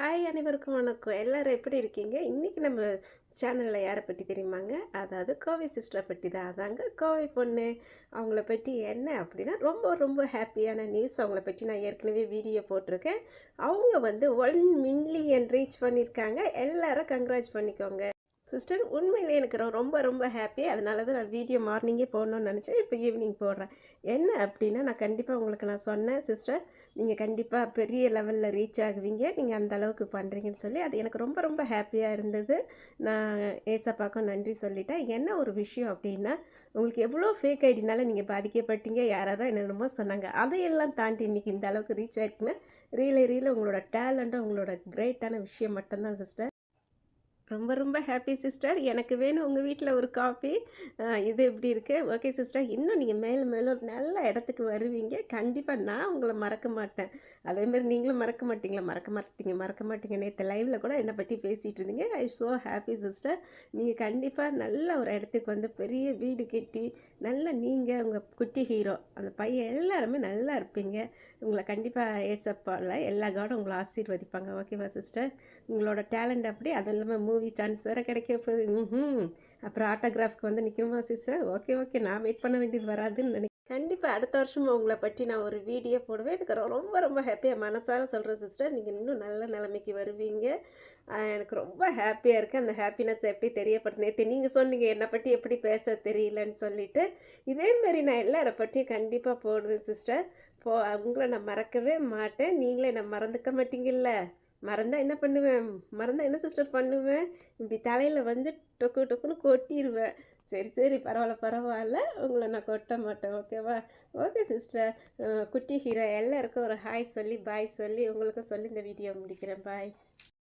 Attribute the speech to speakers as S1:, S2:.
S1: Hi அனைவருக்கும் வணக்கம். எல்லாரும் எப்படி இருக்கீங்க? இன்றைக்கி நம்ம சேனலில் யாரை பற்றி தெரியுமாங்க? அதாவது கோவை சிஸ்டரை பற்றி தான். அதாங்க கோவை பொண்ணு. அவங்கள பற்றி என்ன அப்படின்னா ரொம்ப ரொம்ப ஹாப்பியான நியூஸ் அவங்கள பற்றி நான் ஏற்கனவே வீடியோ போட்டிருக்கேன். அவங்க வந்து ஒன் மில்லியன் ரீச் பண்ணியிருக்காங்க. எல்லாரும் கங்க்ராஜ் பண்ணிக்கோங்க. சிஸ்டர் உண்மையிலே எனக்கு ரொம்ப ரொம்ப ஹாப்பி அதனால தான் நான் வீடியோ மார்னிங்கே போடணும்னு நினச்சேன். இப்போ ஈவினிங் போடுறேன். என்ன அப்படின்னா நான் கண்டிப்பாக உங்களுக்கு நான் சொன்னேன் சிஸ்டர் நீங்கள் கண்டிப்பாக பெரிய லெவலில் ரீச் ஆகுவீங்க. நீங்கள் அந்த அளவுக்கு பண்ணுறீங்கன்னு சொல்லி அது எனக்கு ரொம்ப ரொம்ப ஹாப்பியாக இருந்தது. நான் ஏசப்பாக்கும் நன்றி சொல்லிட்டேன். என்ன ஒரு விஷயம் அப்படின்னா உங்களுக்கு எவ்வளோ ஃபேக் ஐடினால நீங்கள் பாதிக்கப்பட்டீங்க யாராரோ என்னென்னமோ சொன்னாங்க. அதையெல்லாம் தாண்டி இன்றைக்கி இந்த அளவுக்கு ரீச் ஆயிருக்குன்னா ரீலே ரீல உங்களோட டேலண்ட்டும் உங்களோட கிரேட்டான விஷயம் மட்டும்தான் சிஸ்டர் ரொம்ப ரொம்ப ஹாப்பி சிஸ்டர் எனக்கு வேணும் உங்கள் வீட்டில் ஒரு காப்பி இது எப்படி இருக்குது ஓகே சிஸ்டர் இன்னும் நீங்கள் மேலும் மேலும் ஒரு நல்ல இடத்துக்கு வருவீங்க. கண்டிப்பாக நான் உங்களை மறக்க மாட்டேன். அதேமாதிரி நீங்களும் மறக்க மாட்டீங்களா? மறக்க மாட்டீங்க மறக்க மாட்டீங்க. நேற்று லைவில் கூட என்னை பற்றி பேசிகிட்டு இருந்தீங்க. ஐ ஸோ ஹாப்பி சிஸ்டர் நீங்கள் கண்டிப்பாக நல்ல ஒரு இடத்துக்கு வந்து பெரிய வீடு கட்டி நல்ல நீங்கள் உங்கள் குட்டி ஹீரோ அந்த பையன் எல்லாருமே நல்லா இருப்பீங்க. உங்களை கண்டிப்பாக ஏசப்பால எல்லா காடும் உங்களை ஆசீர்வதிப்பாங்க. ஓகேவா சிஸ்டர் உங்களோட டேலண்ட் அப்படி அது இல்லாமல் மூவி சான்ஸ் வேறு கிடைக்க போகுது. ம் அப்புறம் ஆட்டோகிராஃப்க்கு வந்து நிற்கணுமா சிஸ்டர் ஓகே ஓகே நான் வெயிட் பண்ண வேண்டியது வராதுன்னு நினைக்கிறேன். கண்டிப்பாக அடுத்த வருஷம் உங்களை பற்றி நான் ஒரு வீடியோ போடுவேன். எனக்கு ரொம்ப ரொம்ப ஹாப்பியாக மனசார சொல்கிறேன் சிஸ்டர் நீங்கள் இன்னும் நல்ல நிலைமைக்கு வருவீங்க. எனக்கு ரொம்ப ஹாப்பியாக இருக்குது அந்த ஹாப்பினஸ் எப்படி தெரியப்படுது? நேற்று நீங்கள் சொன்னீங்க என்னை பற்றி எப்படி பேச தெரியலன்னு சொல்லிட்டு. இதேமாரி நான் எல்லாரை பற்றியும் கண்டிப்பாக போடுவேன் சிஸ்டர் போ உங்களை நான் மறக்கவே மாட்டேன். நீங்களே நான் மறந்துக்க மாட்டீங்கல்ல. மறந்தால் என்ன பண்ணுவேன்? மறந்தா என்ன சிஸ்டர் பண்ணுவேன்? இப்படி தலையில் வந்து டொக்கு டொக்குன்னு கொட்டிடுவேன் சரி சரி பரவாயில்ல பரவாயில்ல. உங்களை நான் கொட்ட மாட்டேன் ஓகேவா ஓகே சிஸ்டர் குட்டி ஹீரோ எல்லாருக்கும் ஒரு ஹாய் சொல்லி பாய் சொல்லி உங்களுக்கும் சொல்லி இந்த வீடியோ முடிக்கிறேன். பாய்